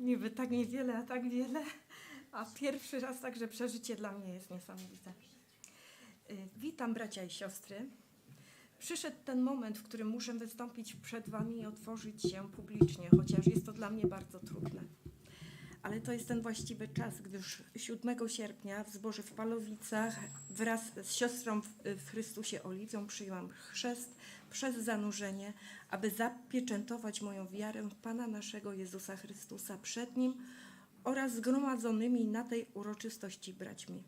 Niby tak niewiele, a tak wiele. A pierwszy raz także przeżycie dla mnie jest niesamowite. Y, Witam bracia i siostry. Przyszedł ten moment, w którym muszę wystąpić przed Wami i otworzyć się publicznie, chociaż jest to dla mnie bardzo trudne. Ale to jest ten właściwy czas, gdyż 7 sierpnia w zborze w Palowicach wraz z siostrą w, Chrystusie Oliwią przyjęłam chrzest przez zanurzenie, aby zapieczętować moją wiarę w Pana naszego Jezusa Chrystusa przed Nim oraz zgromadzonymi na tej uroczystości braćmi.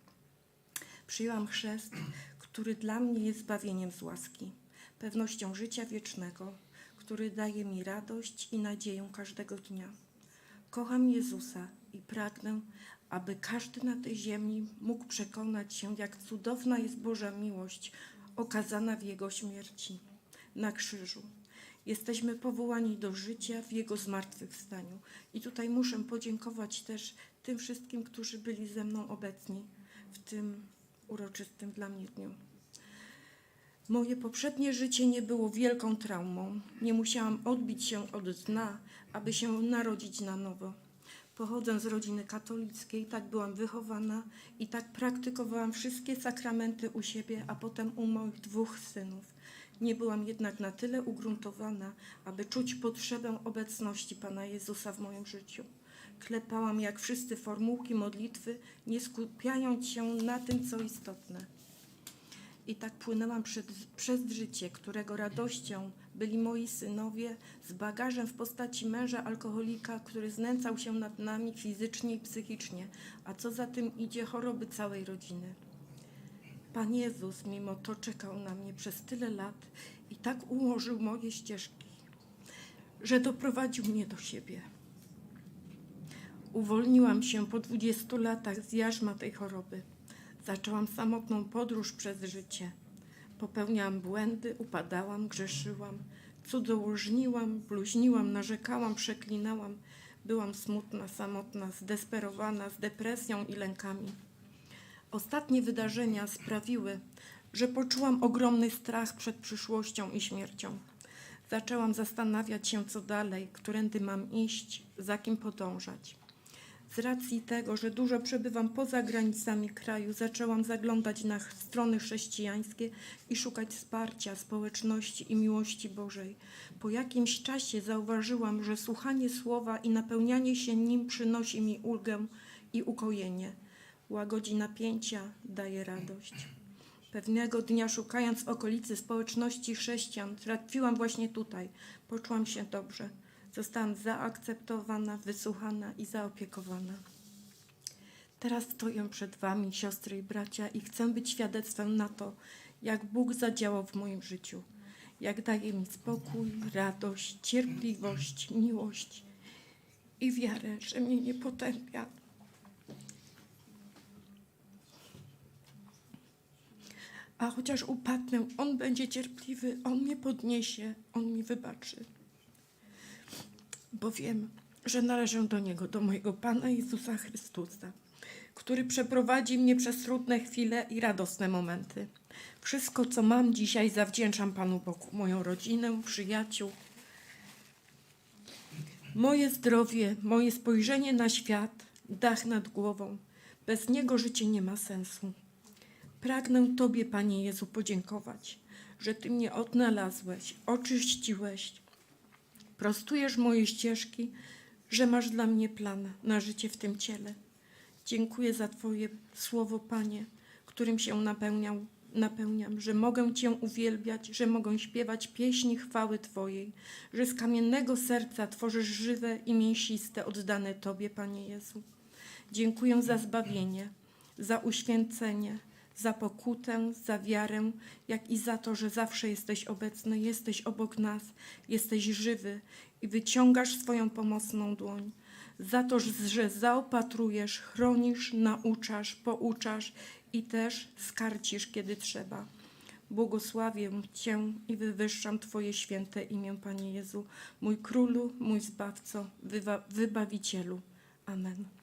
Przyjęłam chrzest, który dla mnie jest zbawieniem z łaski, pewnością życia wiecznego, który daje mi radość i nadzieję każdego dnia. Kocham Jezusa i pragnę, aby każdy na tej ziemi mógł przekonać się, jak cudowna jest Boża miłość okazana w Jego śmierci na krzyżu. Jesteśmy powołani do życia w Jego zmartwychwstaniu. I tutaj muszę podziękować też tym wszystkim, którzy byli ze mną obecni w tym uroczystym dla mnie dniu. Moje poprzednie życie nie było wielką traumą. Nie musiałam odbić się od dna, aby się narodzić na nowo. Pochodzę z rodziny katolickiej, tak byłam wychowana i tak praktykowałam wszystkie sakramenty u siebie, a potem u moich dwóch synów. Nie byłam jednak na tyle ugruntowana, aby czuć potrzebę obecności Pana Jezusa w moim życiu. Klepałam jak wszyscy formułki modlitwy, nie skupiając się na tym, co istotne. I tak płynęłam przed, przez życie, którego radością byli moi synowie, z bagażem w postaci męża alkoholika, który znęcał się nad nami fizycznie i psychicznie, a co za tym idzie choroby całej rodziny. Pan Jezus mimo to czekał na mnie przez tyle lat i tak ułożył moje ścieżki, że doprowadził mnie do siebie. Uwolniłam się po 20 latach z jarzma tej choroby. Zaczęłam samotną podróż przez życie. Popełniałam błędy, upadałam, grzeszyłam, cudzołożniłam, bluźniłam, narzekałam, przeklinałam. Byłam smutna, samotna, zdesperowana, z depresją i lękami. Ostatnie wydarzenia sprawiły, że poczułam ogromny strach przed przyszłością i śmiercią. Zaczęłam zastanawiać się, co dalej, którędy mam iść, za kim podążać. Z racji tego, że dużo przebywam poza granicami kraju, zaczęłam zaglądać na strony chrześcijańskie i szukać wsparcia, społeczności i miłości Bożej. Po jakimś czasie zauważyłam, że słuchanie słowa i napełnianie się nim przynosi mi ulgę i ukojenie. Łagodzi napięcia, daje radość. Pewnego dnia, szukając okolicy społeczności chrześcijan, trafiłam właśnie tutaj. Poczułam się dobrze. Zostałam zaakceptowana, wysłuchana i zaopiekowana. Teraz stoję przed Wami, siostry i bracia, i chcę być świadectwem na to, jak Bóg zadziałał w moim życiu. Jak daje mi spokój, radość, cierpliwość, miłość i wiarę, że mnie nie potępia. A chociaż upadnę, On będzie cierpliwy, On mnie podniesie, On mi wybaczy. Bo wiem, że należę do Niego, do mojego Pana Jezusa Chrystusa, który przeprowadzi mnie przez trudne chwile i radosne momenty. Wszystko, co mam dzisiaj, zawdzięczam Panu Bogu, moją rodzinę, przyjaciół, moje zdrowie, moje spojrzenie na świat, dach nad głową. Bez Niego życie nie ma sensu. Pragnę Tobie, Panie Jezu, podziękować, że Ty mnie odnalazłeś, oczyściłeś, prostujesz moje ścieżki, że masz dla mnie plan na życie w tym ciele. Dziękuję za Twoje słowo, Panie, którym się napełniał, napełniam, że mogę Cię uwielbiać, że mogę śpiewać pieśni chwały Twojej, że z kamiennego serca tworzysz żywe i mięsiste, oddane Tobie, Panie Jezu. Dziękuję za zbawienie, za uświęcenie, za pokutę, za wiarę, jak i za to, że zawsze jesteś obecny, jesteś obok nas, jesteś żywy i wyciągasz swoją pomocną dłoń. Za to, że zaopatrujesz, chronisz, nauczasz, pouczasz i też skarcisz, kiedy trzeba. Błogosławię Cię i wywyższam Twoje święte imię, Panie Jezu, mój Królu, mój Zbawco, Wybawicielu. Amen.